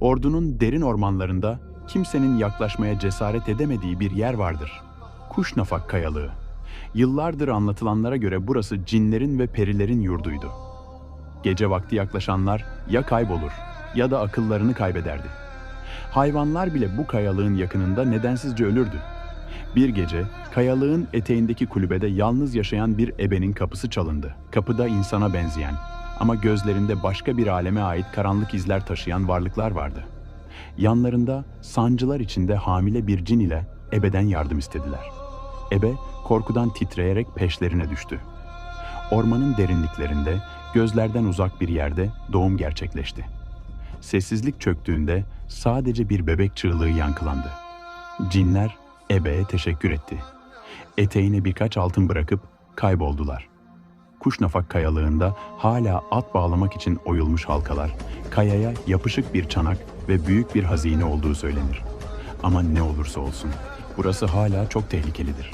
Ordunun derin ormanlarında kimsenin yaklaşmaya cesaret edemediği bir yer vardır. Kuşnafak Kayalığı. Yıllardır anlatılanlara göre burası cinlerin ve perilerin yurduydu. Gece vakti yaklaşanlar ya kaybolur ya da akıllarını kaybederdi. Hayvanlar bile bu kayalığın yakınında nedensizce ölürdü. Bir gece kayalığın eteğindeki kulübede yalnız yaşayan bir ebenin kapısı çalındı. Kapıda insana benzeyen ama gözlerinde başka bir aleme ait karanlık izler taşıyan varlıklar vardı. Yanlarında sancılar içinde hamile bir cin ile ebeden yardım istediler. Ebe korkudan titreyerek peşlerine düştü. Ormanın derinliklerinde, gözlerden uzak bir yerde doğum gerçekleşti. Sessizlik çöktüğünde sadece bir bebek çığlığı yankılandı. Cinler ebeye teşekkür etti. Eteğine birkaç altın bırakıp kayboldular. Kuşnafak kayalığında hala at bağlamak için oyulmuş halkalar, kayaya yapışık bir çanak ve büyük bir hazine olduğu söylenir. Ama ne olursa olsun, burası hala çok tehlikelidir.